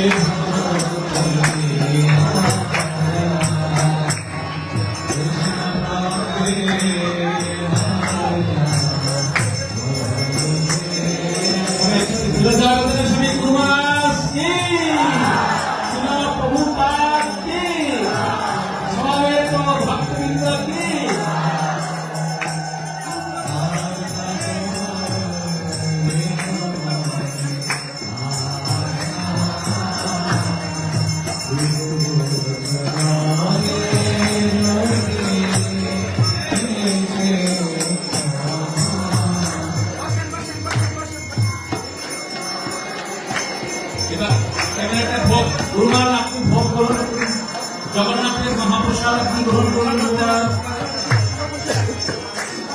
vocês. গুরুবার আপনি ভোগ গ্রহণ জগন্নাথের মহাপ্রসাদ আপনি গ্রহণ করুন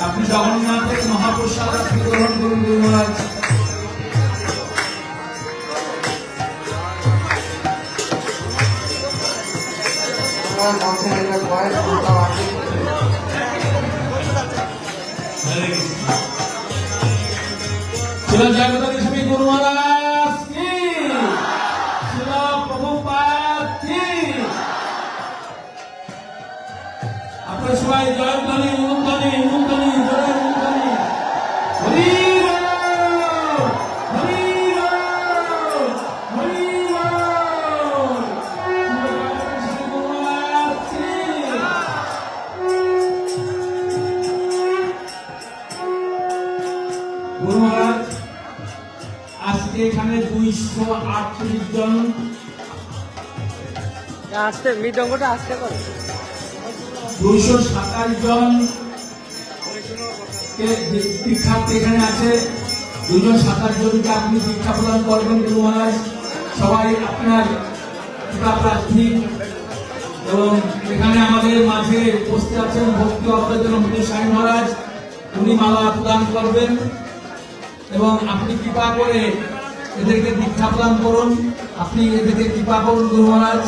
আপনি জগন্নাথের মহাপ্রসাদ আপনি গ্রহণ করুন আগে শিল জগন্নাথ স্বামী গুরু মহারাজ আজকে এখানে দুইশো আটত্রিশ জন আসতে মৃদঙ্গটা আসতে করো। দুইশো সাতাশ জন দীক্ষার্থী এখানে আছে। দুজন সাতাশ জনকে আপনি দীক্ষা প্রদান করবেন গুরু মহারাজ। সবাই আপনার কৃপা প্রার্থী এবং এখানে আমাদের মাঝে উপস্থিত আছেন ভক্তি অবদান হতে স্বামী মহারাজ। উনি মালা প্রদান করবেন। এবং আপনি কৃপা করে এদেরকে দীক্ষা প্রদান করুন। আপনি এদেরকে কৃপা করুন গুরু মহারাজ।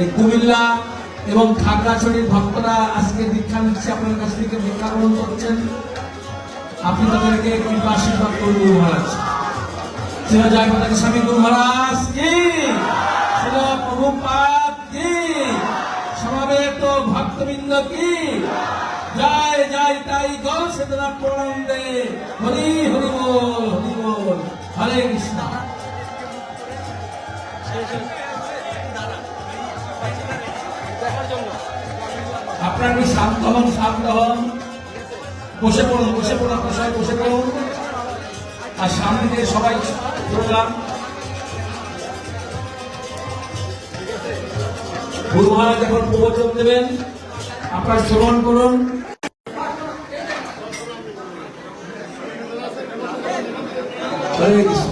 এই কুমিল্লা এবং খাগড়াছড়ির ভক্তরা আজকে দীক্ষা নিচ্ছে আপনার কাছ থেকে, দীক্ষা গ্রহণ করছেন। আপনি তাদেরকে কৃপা আশীর্বাদ করুন গুরু মহারাজ। ছিল জয় স্বামী, গুরু মহারাজ কি? ছিল প্রভুপাদ কি? সমাবেত ভক্তবৃন্দ কি? জয় জয় তাই গো সেদনা প্রণাম। দে হরি হরি বল হরি বল। হরে কৃষ্ণ। আপনারা একটু শান্ত হন শান্ত হন। বসে পড়ুন বসে পড়ুন আপনার সবাই বসে পড়ুন। আর সামনে দিয়ে সবাই প্রোগ্রাম গুরু মহারাজ এখন প্রবচন দেবেন। আপনারা শ্রবণ করুন। হরে কৃষ্ণ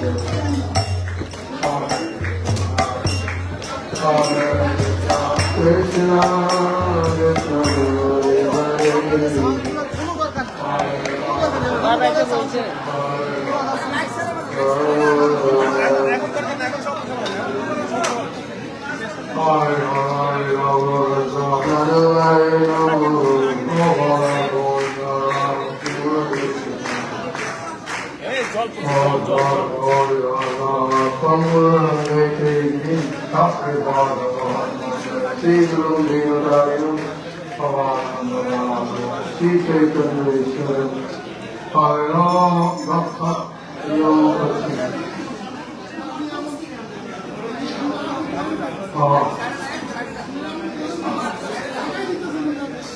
Hare Hare. বাবা একটা বলছে শ্রী Oh.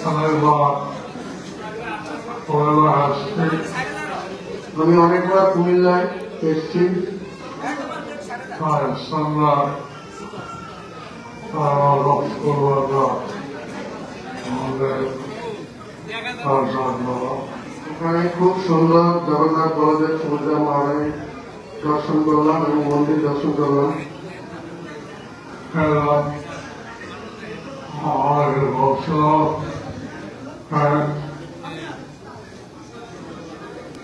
অনেকবার পরিবার আসছে আমি অনেকবার কুমিল্লায় এসেছি। আর খুব সুন্দর জগন্নাথ বলদেব সুভদ্রা মহারানী দর্শন করলাম এবং মন্দির দর্শন করলাম। এ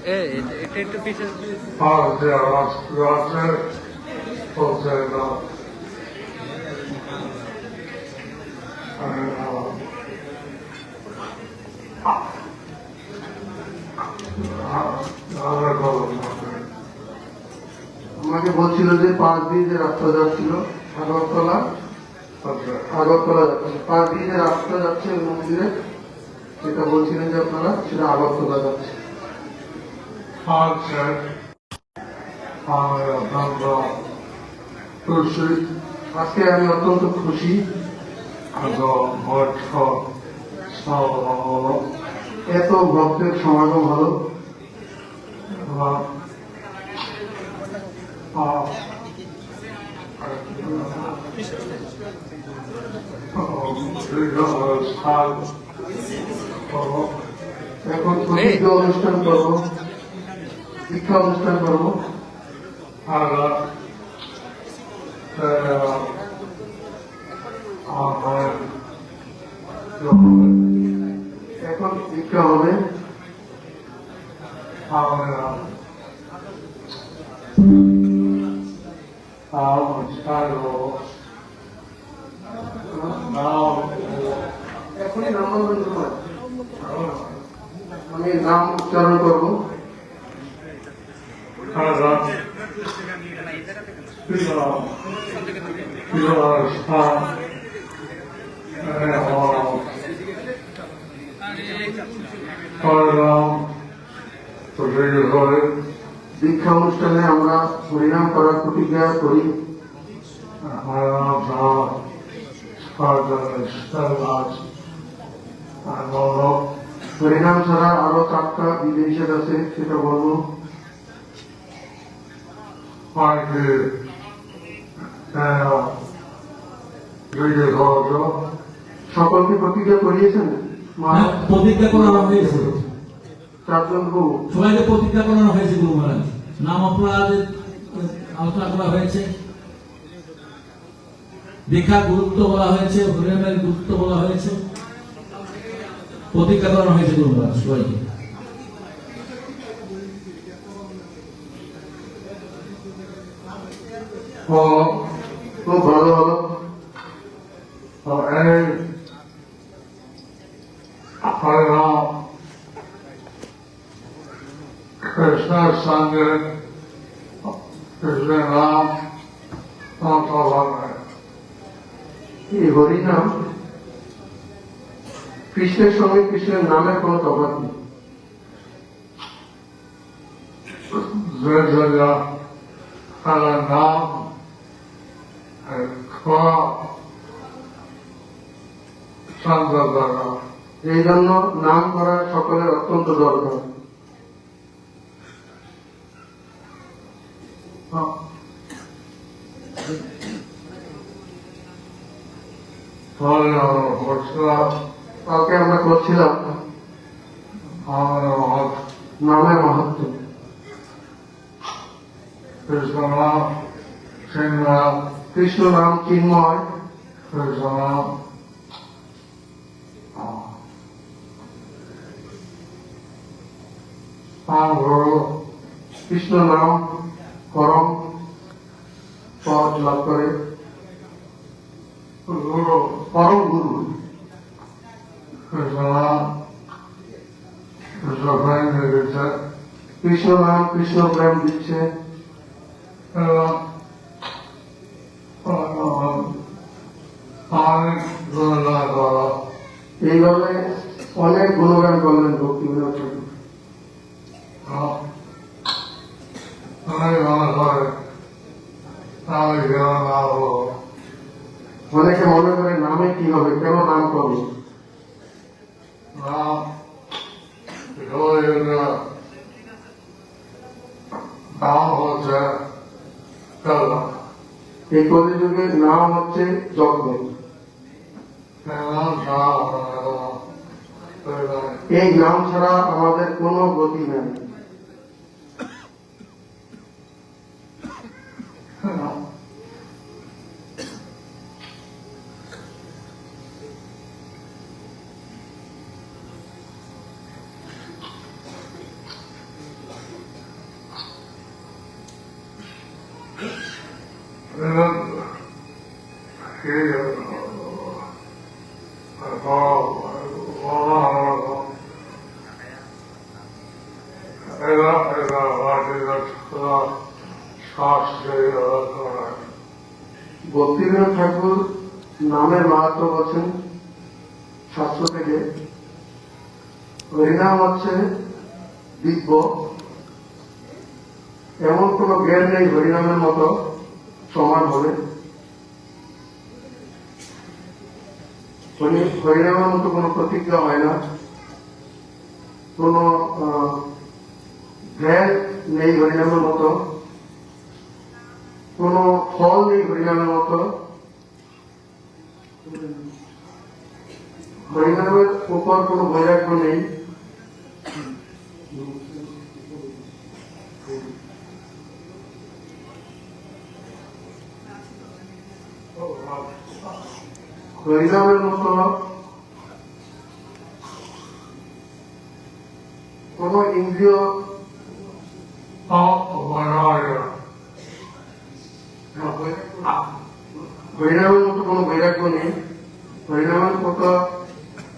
এটা একটু আর যে না আমাকে বলছিল যে পাঁচ দিয়ে যে রাস্তা যাচ্ছিল আগরতলা। আগরতলা যাচ্ছে। পাঁচ দিয়ে যে রাস্তা যাচ্ছে মন্দিরে যেটা বলছিলেন যে আপনারা সেটা আগরতলা যাচ্ছে আছে আমি অত্যন্ত খুশি আজকে আমি অত্যন্ত খুশি এত ভক্তের সমাগম হলো এখন অনুষ্ঠান করব শিক্ষা অনুষ্ঠান করব। আর এখন শিক্ষা হবে। আমরা আমার ছাড়ো নাম এখনই নামাঙ্কন সময় আমি নাম উচ্চারণ করব খাজা পিতা পিতার স্থান করলাম প্রতিযোগী করে দীক্ষা অনুষ্ঠানে আমরা হরিনাম করার প্রতিজ্ঞা করি। হরিনাম ছাড়া আরও চারটা নিষেধ আছে সেটা বলব সকলকে প্রতিজ্ঞা করিয়েছেন? হ্যাঁ, প্রতিজ্ঞা করানো হয়েছে। চারজন বউ। সবাইকে প্রতিজ্ঞা করানো হয়েছে গুরু মহারাজ। নাম আপনাদের আলোচনা করা হয়েছে। দীক্ষার গুরুত্ব বলা হয়েছে, হরিনামের গুরুত্ব বলা হয়েছে। প্রতিজ্ঞা করানো হয়েছে গুরু মহারাজ সবাইকে খুব ভালো হলো এই হরিনাম কৃষ্ণের সঙ্গে কৃষ্ণের নাম এই হরিনাম কৃষ্ণের সঙ্গে কৃষ্ণের নামের কোনো তফাৎ নেই। নাম এই জন্য নাম করা সকলের অত্যন্ত দরকার ফলে আমরা করছিলাম কালকে আমরা করছিলাম। নামের মাহাত্ম কৃষ্ণ নাম সিং নাম কৃষ্ণ নাম চিন্ময়। কৃষ্ণ নাম কৃষ্ণ নাম পরম পদ লাভ করে। পরম গুরু। কৃষ্ণ নাম কৃষ্ণ প্রেম দিচ্ছে কৃষ্ণ নাম কৃষ্ণ প্রেম দিচ্ছে এবং অনেক গুণগান করা এইভাবে অনেক গুণগান করলেন ভক্তি বিনোদ ঠাকুর। অনেক মনে করে আমি কেন না হব অনেকে মনে করে নামে কি হবে কেন নাম করব নাম হরিণ নাম হচ্ছে কল্যাণ এই কলিযুগের নাম হচ্ছে যজ্ঞ নাম নাম কল্যাণ এই নাম ছাড়া আমাদের কোনো গতি নেই ভক্তিবিনোদ ঠাকুর নামের মাহাত্ম বলছেন শাস্ত্র থেকে হরিনাম হচ্ছে দিব্য। এমন কোন জ্ঞান নেই হরিনামের মতো, সমান হবে। হরিনামের মতো কোনো প্রতিজ্ঞা হয় না। কোন জ্ঞান নেই হরিনামের মতো। কোন ফল নেই হরিনামের মতো। হরিনামের উপর কোন বৈরাগ্য নেই। হরিনামের মতো কোন ইন্দ্রিয় হরিনামের মতো কোনো বৈরাগ্য নেই হরিনামের মতো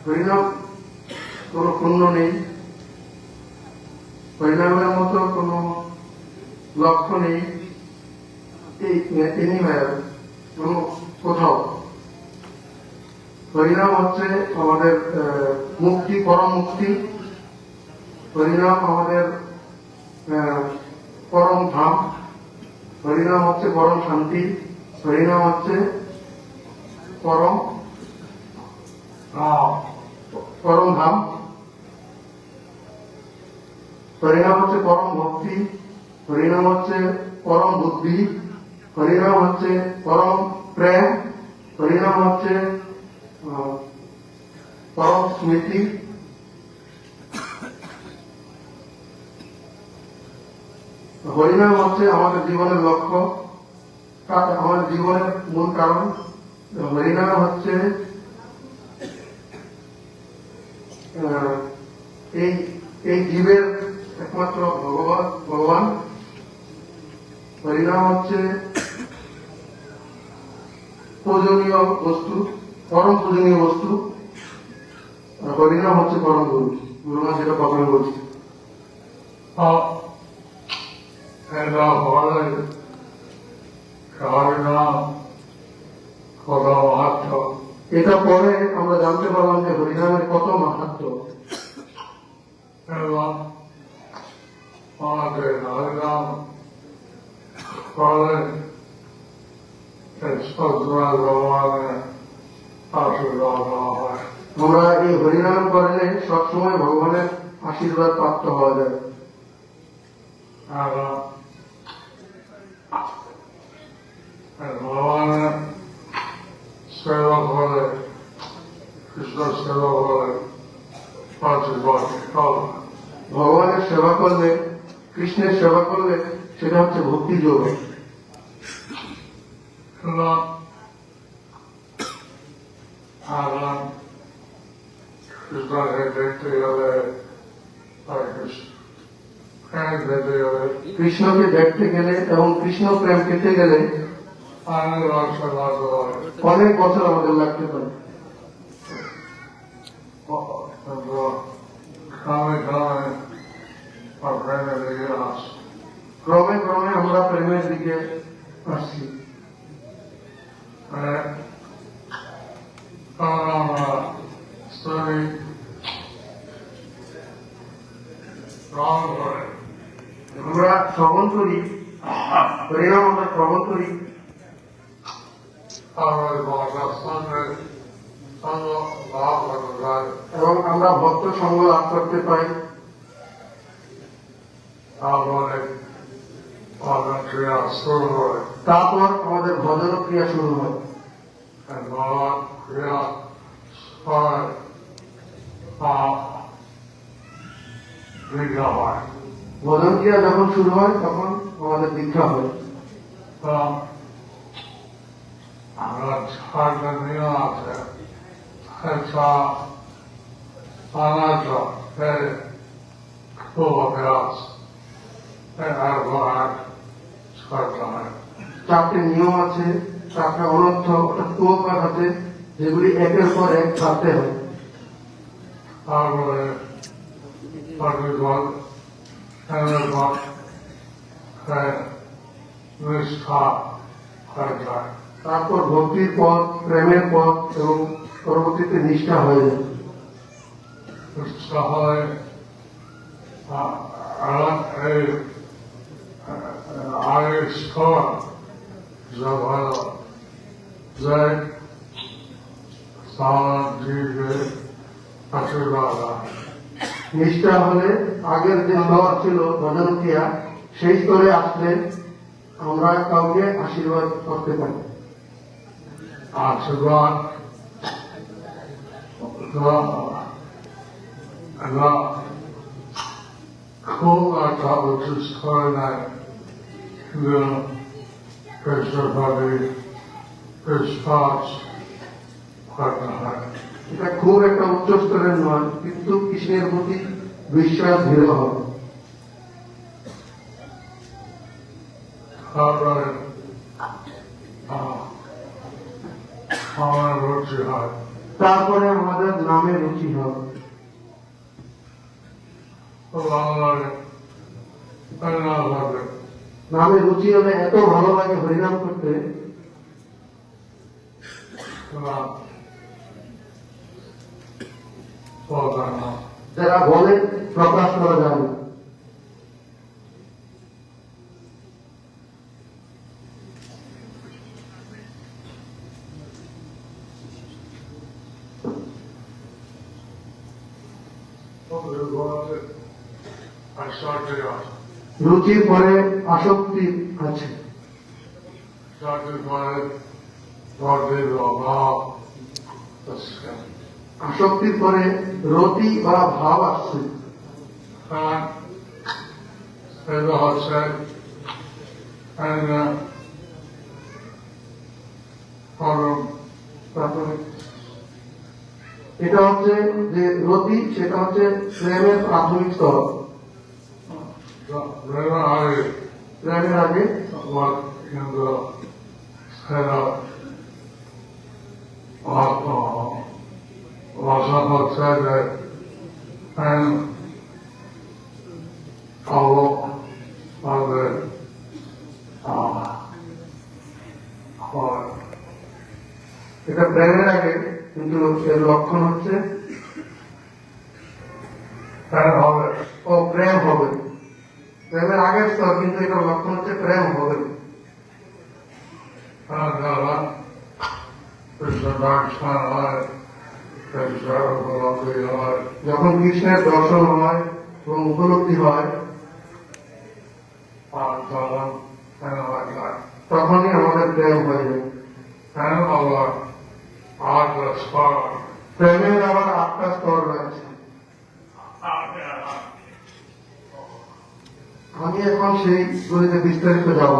হরিনাম কোনো পুণ্য নেই হরিনামের মতো কোনো লক্ষ্য নেই, এই এনিওয়ার কোনো কোথাও। হরিনাম হচ্ছে আমাদের মুক্তি পরম মুক্তি হরিনাম আমাদের পরম ধাম হরিনাম হচ্ছে পরম শান্তি। হরিনাম হচ্ছে পরম পরম ধাম। হরিনাম হচ্ছে পরম ভক্তি। হরিনাম হচ্ছে পরম বুদ্ধি। হরিনাম হচ্ছে পরম প্রেম। হরিনাম হচ্ছে স্মৃতি হরিনাম হচ্ছে আমাদের জীবনের লক্ষ্য। আমাদের জীবনের মূল কারণ। হরিনাম হচ্ছে এই এই জীবের একমাত্র ভগবান ভগবান। হরিনাম হচ্ছে পূজনীয় বস্তু। পরম পূজনীয় বস্তু। হরিনাম হচ্ছে পরম গুরু গুরুমা যেটা প্রথমে বলছি এটা পরে আমরা জানতে পারলাম যে হরিনামের কত মাহাত্ম আমাদের নাম করলে সজরা ভগবানের আশীর্বাদ দেওয়া হয় আমরা এই হরিনাম করলে সবসময় ভগবানের আশীর্বাদ প্রাপ্ত হওয়া যায়। ভগবানের সেবা করে কৃষ্ণ সেবা করে ভগবানের সেবা করলে কৃষ্ণের সেবা করলে সেটা হচ্ছে ভক্তি যোগ এখন কৃষ্ণকে দেখতে কৃষ্ণকে দেখতে গেলে এবং কৃষ্ণ প্রেম পেতে গেলে অনেক বছর আমাদের লাগতে পারে কিন্তু ক্রমে ক্রমে আর প্রেমের দিকে আস ক্রমে ক্রমে আমরা প্রেমের দিকে আসছি মানে তখন আমরা স্টোরি রং করে আমরা শ্রবণ করি হরিনাম আমরা শ্রবণ করি তারপরে বাবার সঙ্গে law of the God, এবং আমরা ভক্ত সঙ্গ লাভ করতে পাই harmonic, voluntary, auxiliary, তারপর আমাদের ভজন ক্রিয়া শুরু হয় Spirit, uh, Vidyamai. ক্রিয়া যখন শুরু হয় তখন আমাদের দীক্ষা হয় আমরা ছাড়নীয় আছে সেটা অনাজ খুব অভ্যাস করতে হয় চারটে নিয়ম আছে চারটে অনর্থ অর্থাৎ কুয়োকার আছে যেগুলি একের পর এক ছাড়তে হয়। তারপরে পরিবল এরপর নিষ্ঠা হয়ে তারপর ভক্তির পথ, প্রেমের পথ এবং পরবর্তীতে নিষ্ঠা হয়ে যায়। নিষ্ঠা হয় আর ভালো। যে সামাজিকে আশীর্বাদ হয় নিষ্ঠা হলে আগের যে স্তর ছিল ভজন সেই স্তরে আসলে আমরা কাউকে আশীর্বাদ করতে পারি। আশীর্বাদ খুব একটা উচিত করে নাই। কিন্তু বিশ্বাস করতে হয় এটা খুব একটা উচ্চ স্তরের নয় কিন্তু কৃষ্ণের প্রতি বিশ্বাস দৃঢ় হবে। তারপরে আমার রুচি হয় তারপরে আমাদের নামে রুচি হবে। বাংলায় নামে রুচি হলে এত ভালো লাগে হরিনাম করতে যারা বলে প্রকাশ করা I রুচির পরে আসক্তি আছে। Skin. আসক্তির পরে রতি বা ভাব আসছে uh, এটা হচ্ছে যে রতি সেটা হচ্ছে প্রেমের প্রাথমিক স্তর river I প্রেমের আগে was in the set up of uh, was about said that uh, uh, এটা প্রেমের আগে কিন্তু এর লক্ষণ হচ্ছে all the ও প্রেম হবে প্রেমের আগের স্তর কিন্তু এটার লক্ষণ হচ্ছে প্রেম হবে and uh, a lovely light, যখন কৃষ্ণের দর্শন হয় এবং উপলব্ধি হয়. তখনই আমাদের প্রেম হয়ে প্রেমের আবার আটটা স্তর রয়েছে। আমি এখন সেই গণিতে বিস্তারিত যাব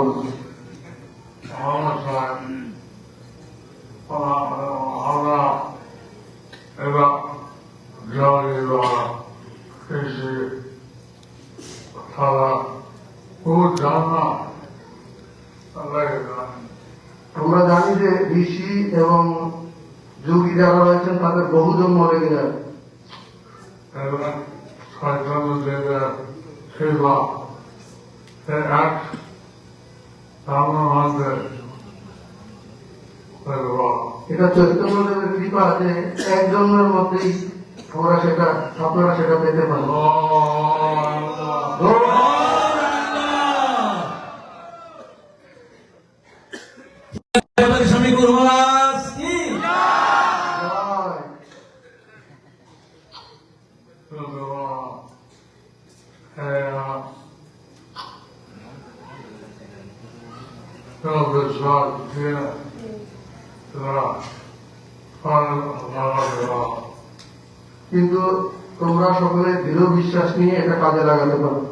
আমরা জানি যে ঋষি এবং যোগী যারা রয়েছেন তাদের বহু জন্ম well. এটা চৈতন্যদেবের কৃপা যে এক জন্মের মধ্যেই আমরা সেটা আপনারা সেটা পেতে পারেন। কিন্তু তোমরা সকলে দৃঢ় বিশ্বাস নিয়ে এটা কাজে লাগাতে পারো।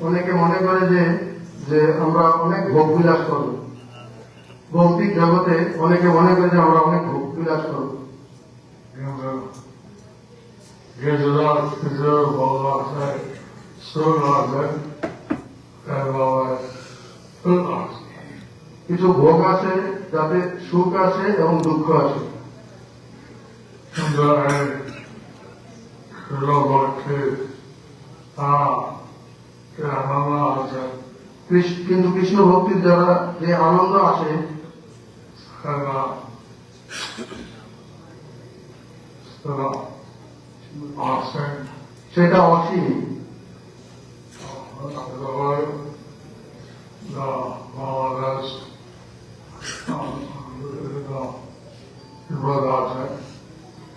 অনেকে মনে করে যে যে আমরা অনেক ভোগ বিলাস করব ভৌতিক জগতে অনেকে মনে করে যে আমরা অনেক ভোগ বিলাস করব. কিছু ভোগ আছে যাতে সুখ আছে এবং দুঃখ আছে ey কিন্তু কৃষ্ণ ভক্তির দ্বারা যে আনন্দ আসে সেটা অসীম।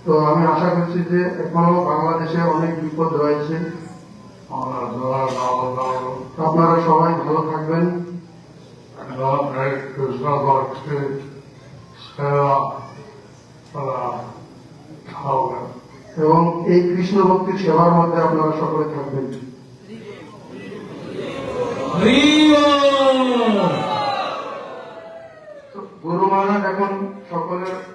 তো আমি আশা করছি যে এখনও বাংলাদেশে অনেক বিপদ রয়েছে। আপনারা সবাই ভালো থাকবেন। এবং এই কৃষ্ণ ভক্তির সেবার মধ্যে আপনারা সকলে থাকবেন। গুরু মহারাজ এখন সকলের